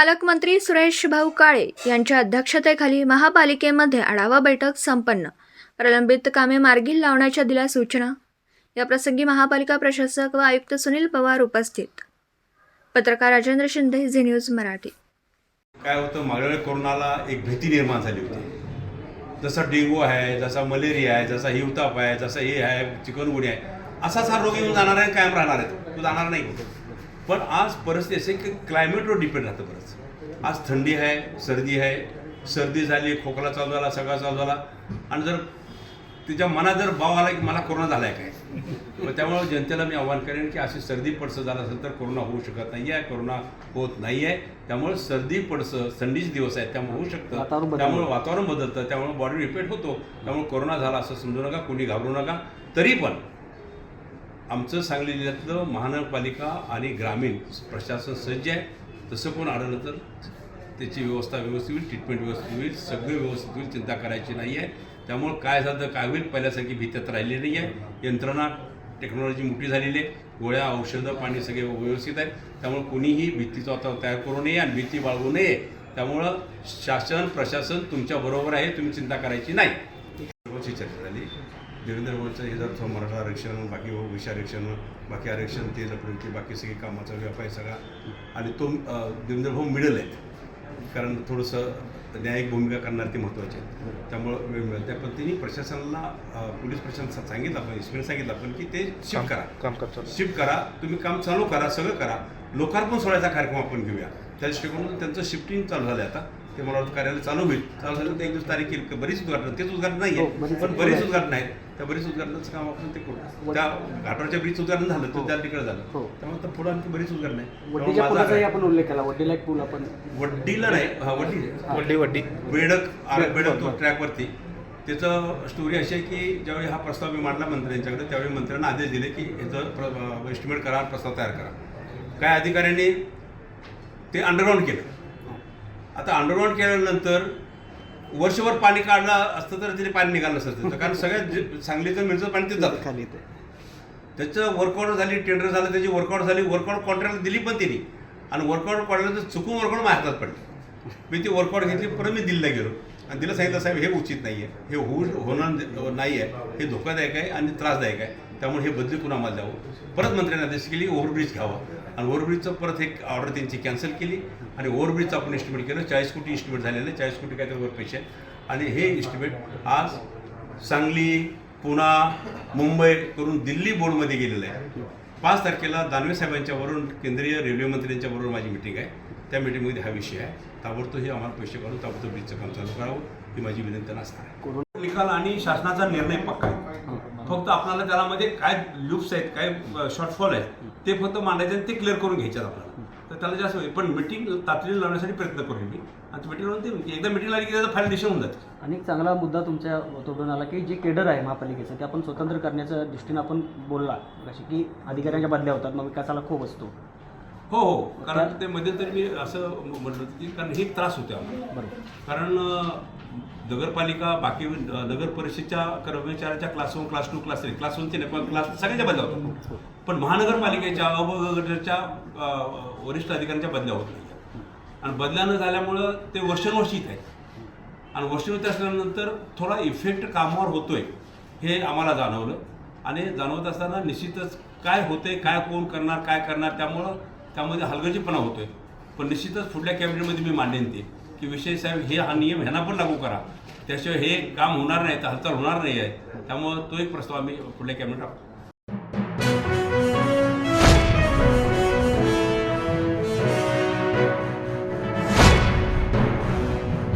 पालकमंत्री सुरेश भाऊ काळे यांच्या अध्यक्षतेखाली महापालिकेमध्ये आढावा बैठक संपन्न. प्रलंबित कामे मार्गी लावण्याच्या दिल्या सूचना. याप्रसंगी महापालिका प्रशासक व आयुक्त सुनील पवार उपस्थित. पत्रकार राजेंद्र शिंदे झी न्यूज मराठी. काय होतं मागल्या कोरोनाला एक भीती निर्माण झाली होती. जसा डेंगू आहे जसा मलेरिया आहे जसा हिवताप आहे जसा हे आहे चिकनगुनी आहे. असाच हा रोग येऊन जाणार आहे कायम राहणार आहे तो. जाणार नाही पण आज परिस्थिती आहे की क्लायमेटवर डिपेंड राहतं बरंच. आज थंडी आहे सर्दी आहे सर्दी झाली खोकला चालू झाला सगळा चालू झाला. आणि जर तिच्या मनात जर भाव आला की मला कोरोना झाला आहे काय? मग त्यामुळे जनतेला मी आव्हान करेन की अशी सर्दी पडसं झालं असेल तर कोरोना होऊ शकत नाही आहे. कोरोना होत नाही आहे. त्यामुळे सर्दी पडसं थंडीचे दिवस आहेत. त्यामुळे होऊ शकतं. त्यामुळे वातावरण बदलतं. त्यामुळे बॉडी रिपेट होतो. त्यामुळे कोरोना झाला असं समजू नका. कोणी घाबरू नका. तरी पण आमचं सांगली जिल्ह्यातलं महानगरपालिका आणि ग्रामीण प्रशासन सज्ज आहे. तसं कोण आढळलं तर त्याची व्यवस्था व्यवस्थित होईल ट्रीटमेंट व्यवस्थित होईल सगळं व्यवस्थित होईल चिंता करायची नाही आहे. त्यामुळं काय झालं तर काय होईल पहिल्यासारखी भीती राहिली नाही आहे. यंत्रणा टेक्नॉलॉजी मोठी झालेली आहे. गोळ्या औषधं पाणी सगळे व्यवस्थित आहेत त्यामुळे कोणीही भीतीचं वातावरण तयार करू नये आणि भीती बाळगू नये. त्यामुळं शासन प्रशासन तुमच्याबरोबर आहे तुम्ही चिंता करायची नाही. सर्वांची चर्चा झाली. देवेंद्र फडणवीसचं हे जर मराठा आरक्षण बाकी ओबीसी आरक्षण बाकी आरक्षण ते लपडून बाकी सगळी कामाचा व्यापार आहे सगळा. आणि तो देवेंद्र भाऊ मिळेल आहेत. कारण थोडंसं न्यायिक भूमिका करणार ते महत्त्वाचे आहेत. त्यामुळं वेळ मिळेल. त्या पद्धतीने प्रशासनाला पोलीस प्रशासन सांगितलं आपण इस्मेल सांगितलं आपण की ते शिफ्ट करा. काम करतो शिफ्ट करा. तुम्ही काम चालू करा सगळं करा. लोकार्पण सोहळ्याचा कार्यक्रम आपण घेऊया. त्या दृष्टिकोनातून त्यांचं शिफ्टिंग चालू झालं आता. ते मला वाटतं कार्यालय चालू होईल. चालू झालं तर एक दिवस तारीख येईल. बरीच उद्घाटन. तेच उद्घाटन नाही हो, आहे पण बरीच. उद्घाटन आहेत त्या बरीच उद्घाटनाचं काम आपण ते करू. त्या घाटावरच्या ब्रिज उद्घाटन झालं तर हो. त्या तिकडे झालं. हो. त्यामुळे तर पुढे आणखी बरीच उद्घाटन आहे. आपण उल्लेख केला. वड्डीला एक पूल आपण वड्डीला नाही. हा वड्डी वड्डी वड्डी बेडक बेडक तो. ट्रॅकवरती. त्याचं स्टोरी अशी आहे की ज्यावेळी हा प्रस्ताव मी मांडला मंत्र्यांच्याकडे त्यावेळी मंत्र्यांना आदेश दिले की याचं एस्टिमेट करा प्रस्ताव तयार करा. काय अधिकाऱ्यांनी ते अंडरग्राऊंड केलं. आता अंडरग्राऊंड केल्यानंतर वर्षभर पाणी काढलं असतं तर तिथे पाणी निघालं नसतं त्याचं. कारण सगळ्यात जे- सांगलीचं मिळचं पाणी ते जातं. खाली ते. त्याचं वर्कआउट झाली टेंडर झालं त्याची वर्कआउट झाली वर्कआउट कॉन्ट्रॅक्ट दिली पण तिने. आणि वर्कआउट काढलं तर चुकून वर्कआउट माझ्या हातात पडली. मी ती वर्कआउट घेतली परत मी दिल्लीला गेलो. आणि तिला सांगितलं साहेब हे उचित नाही आहे हे होऊ होणार नाही आहे हे धोकादायक आहे आणि त्रासदायक आहे. त्यामुळे हे बदली पुन्हा आम्हाला द्यावं. परत मंत्र्यांनी आदेश केली ओव्हरब्रिज घ्यावा. आणि ओव्हरब्रिजचं परत एक ऑर्डर त्यांची कॅन्सल केली. आणि ओव्हरब्रिजचं आपण एस्टिमेट केलं. चाळीस कोटी एस्टिमेट झालेलं आहे. चाळीस कोटी काहीतरी वर पैसे. आणि हे एस्टिमेट आज सांगली पुणा मुंबई करून दिल्ली बोर्डमध्ये गेलेलं आहे. पाच तारखेला दानवे साहेबांच्या वरून केंद्रीय रेल्वे मंत्र्यांच्या बरोबर माझी मिटिंग आहे. त्या मिटिंगमध्ये हा विषय आहे. ताबडतोब हे आम्हाला पैसे काढून ताबडतोब ब्रिजचं काम चालू करावं. ही माझी विनंती असणार निकाल आणि शासनाचा निर्णय पक्का आहे. फक्त आपल्याला त्यामध्ये काय लूप्स आहेत काय शॉर्टफॉल आहेत ते फक्त मांडायचे आणि ते क्लिअर करून घ्यायचे आपल्याला. तर त्याला जास्त होईल पण मिटिंग तातडीने लावण्यासाठी प्रयत्न करेन मी. आणि मिटिंग लावून ते एकदा मिटिंग लागली की त्याचं दिशा होऊन जाते. आणि एक चांगला मुद्दा तुमच्या तोडून आला की जे केडर आहे महापालिकेचं ते आपण स्वतंत्र करण्याच्या दृष्टीनं आपण बोलला. जसे की अधिकाऱ्यांच्या बदल्या होतात मग विकासाला खूप असतो. हो हो. कारण ते मध्यंतरी मी असं म्हटलं होतं की कारण हे त्रास होते आम्हाला. कारण नगरपालिका बाकी नगर परिषदच्या कर्मचाऱ्याच्या class one class two class three class वनचे नाही पण क्लास सगळ्यांच्या बदल्या होतात. पण महानगरपालिकेच्या अ गटाच्या अ, वरिष्ठ अधिकाऱ्यांच्या बदल्या होत नाही. आणि बदल्या न झाल्यामुळं ते वर्षानुवर्षी इथे आहेत. आणि वर्षानुवर्षी असल्यानंतर थोडा इफेक्ट कामावर होतोय हे आम्हाला जाणवलं. आणि जाणवत असताना निश्चितच काय होतंय काय कोण करणार काय करणार त्यामुळं त्यामध्ये हलगर्जीपणा होतोय. पण निश्चितच पुढल्या कॅबिनेटमध्ये मी मांडेन ते की विषय साहेब हे हा नियम ह्यांना पण लागू करा. त्याशिवाय हे काम होणार नाही तर हालचाल होणार नाही आहे. त्यामुळं तो एक प्रस्ताव आम्ही पुढल्या कॅबिनेट